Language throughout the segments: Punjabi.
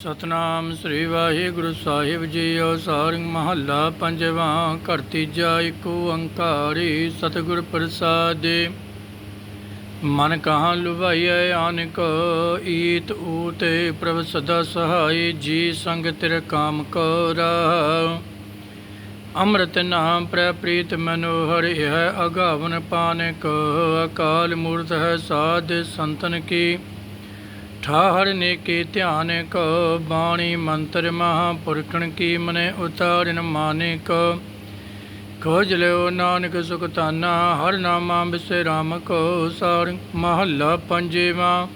ਸਤਨਾਮ ਸ੍ਰੀ ਵਾਹਿਗੁਰੂ ਸਾਹਿਬ ਜੀ ਸਾਰੰਗ ਮਹੱਲਾ ਪੰਜਵਾਂ, ਘਰ ਤੀਜਾ ਏਕ ਓੰਕਾਰੀ ਸਤਿਗੁਰ ਪ੍ਰਸਾਦਿ। ਮਨ ਕਹਾਂ ਲੁਭਾਈਐ ਆਨਕ, ਈਤ ਊਤੇ ਪ੍ਰਭ ਸਦਾ ਸਹਾਈ, ਜੀ ਸੰਗ ਤੇਰੇ ਕਾਮ ਕਰਾ। ਅੰਮ੍ਰਿਤ ਨਾਮ ਪ੍ਰੈ ਪ੍ਰੀਤ ਮਨੋਹਰ ਹੈ ਅਗਾਵਨ ਪਾਨਕ, ਅਕਾਲ ਮੂਰਤ ਹੈ ਸਾਧ ਸੰਤਨ ਕੀ। ਠਾਹਰ ਨੇ ਕੇ ਧਿਆਨ ਕ ਬਾਣੀ ਮੰਤਰ ਮਹਾਪੁਰਖਣ ਕੀ ਮਨੇ ਉਤਾਰਨ ਮਾਨੇ ਕ ਖੋਜ ਲਿਓ ਨਾਨਕ ਸੁਖ ਤਾਨਾ ਹਰ ਨਾਮਾ ਬਿਸੇ ਰਾਮ ਕੋ ਸਾਰ, ਮਹੱਲਾ ਪੰਜੇਵਾ।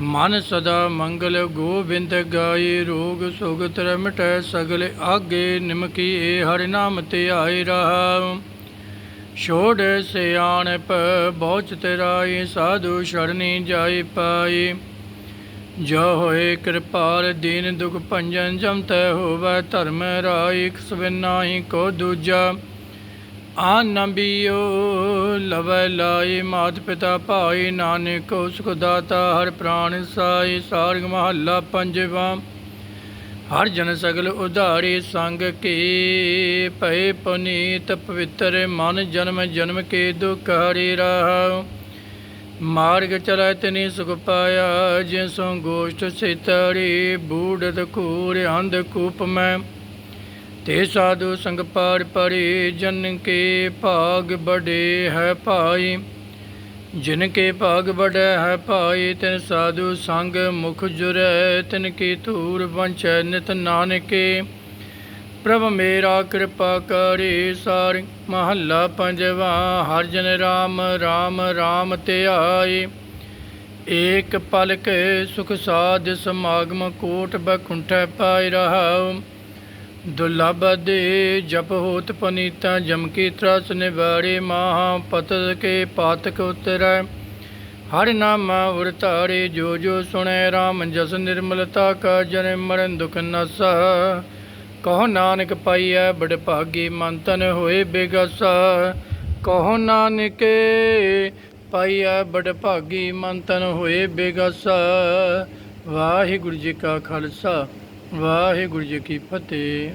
ਮਨ ਸਦਾ ਮੰਗਲ ਗੋਬਿੰਦ ਗਾਏ, ਰੋਗ ਸੁਗ ਤਰ ਮਿਟੈ ਸਗਲ ਆਗੇ, ਨਿਮਕੀ ਏ ਹਰਿ ਨਾਮ ਤੇ ਆਏ ਰਹਾ ਛੋੜ ਸਿਆਣਪ ਬਹੁਚ ਤੇਰਾਈ ਸਾਧੂ ਸ਼ਰਣੀ ਜਾਈ ਪਾਈ ਜੋ ਹੋਏ ਕਿਰਪਾਲ ਦੀਨ ਦੁਖ ਭੰਜਨ ਜਮ ਤੈ ਹੋਵੈ ਧਰਮ ਰਾਈ ਸਵੇ ਨਾਹੀ ਕੋ ਦੂਜਾ। ਆ ਨਬੀਓ ਲਵੈ ਲਾਈ, ਮਾਤ ਪਿਤਾ ਭਾਈ, ਨਾਨਕ ਸੁਖ ਦਾਤਾ, ਹਰ ਪ੍ਰਾਨ ਸਾਈ, ਸਾਰਗ ਮਹੱਲਾ ਪੰਜਵਾ। ਹਰ ਜਨ ਸਗਲ ਉਧਾਰੀ ਸੰਗ ਕੇ ਪਏ ਪੁਨੀਤ ਪਵਿੱਤਰ ਮਨ ਜਨਮ ਜਨਮ ਕੇ ਦੁਖ ਹਰੀ ਰਹਾ। ਮਾਰਗ ਚਲੈ ਤਨੀ ਸੁਖ ਪਾਇਆ ਜਿਸੋਂ ਗੋਸ਼ਟ ਸਿਤੜੀ, ਬੂੜਤ ਕੂਰ ਅੰਧ ਕੂਪ ਮੈਂ। ਤੇ ਸਾਧੂ ਸੰਗ ਪਾਰ ਪਰੀ ਜਨ ਕੇ ਭਾਗ ਬੜੇ ਹੈ ਭਾਈ। ਜਿਨ ਕੇ ਭਾਗ ਬੜੈ ਹੈ ਭਾਈ, ਤਿਨ ਸਾਧੂ ਸੰਗ ਮੁਖ ਜੁਰੈ, ਤਿਨ ਕੀ ਧੂਰ ਵੰਚੈ ਨਿਤ ਨਾਨਕੇ। ਪ੍ਰਭ ਮੇਰਾ ਕਿਰਪਾ ਕਰੇ ਸਾਰ, ਮਹੱਲਾ ਪੰਜਵਾ, ਹਰ ਜਨ ਰਾਮ ਰਾਮ ਰਾਮ ਧਿਆਏ ਏਕ ਪਲਕ ਸੁਖ ਸਾਧ ਸਮਾਗਮ ਕੋਟ ਬਖੁੰਠੈ ਪਾਇ ਰਹਾਉ। ਦੁਰਲਭ ਦੇ ਜਪ ਹੋਤ ਪਨੀਤਾ, ਜਮ ਕੀ ਤਰਸ ਨਿਵਾਰੇ ਮਹਾ, ਪਤਰ ਕੇ ਪਾਤਕ ਉਤਰੈ। ਹਰਿ ਨਾਮ ਉਰ ਧਾਰੇ, ਜੋ ਜੋ ਸੁਣੈ RAM ਜਸ ਨਿਰਮਲਤਾ ਕਾ ਜਨ ਮਰਨ ਦੁਖ ਨਸਾ। ਕਹੋ ਨਾਨਕ ਪਾਈਐ ਬੜ ਭਾਗੀ ਮਨ ਤਨ ਹੋਏ ਬੇਗਸਾ। ਕਹੋ ਨਾਨਕੇ ਪਾਈਐ ਬੜ ਭਾਗੀ ਮਨ ਤਨ ਹੋਏ ਬੇਗਸਾ। ਵਾਹਿਗੁਰੂ ਜੀ ਕਾ ਖਾਲਸਾ, ਵਾਹਿਗੁਰੂ ਜੀ ਕੀ ਫਤਿਹ।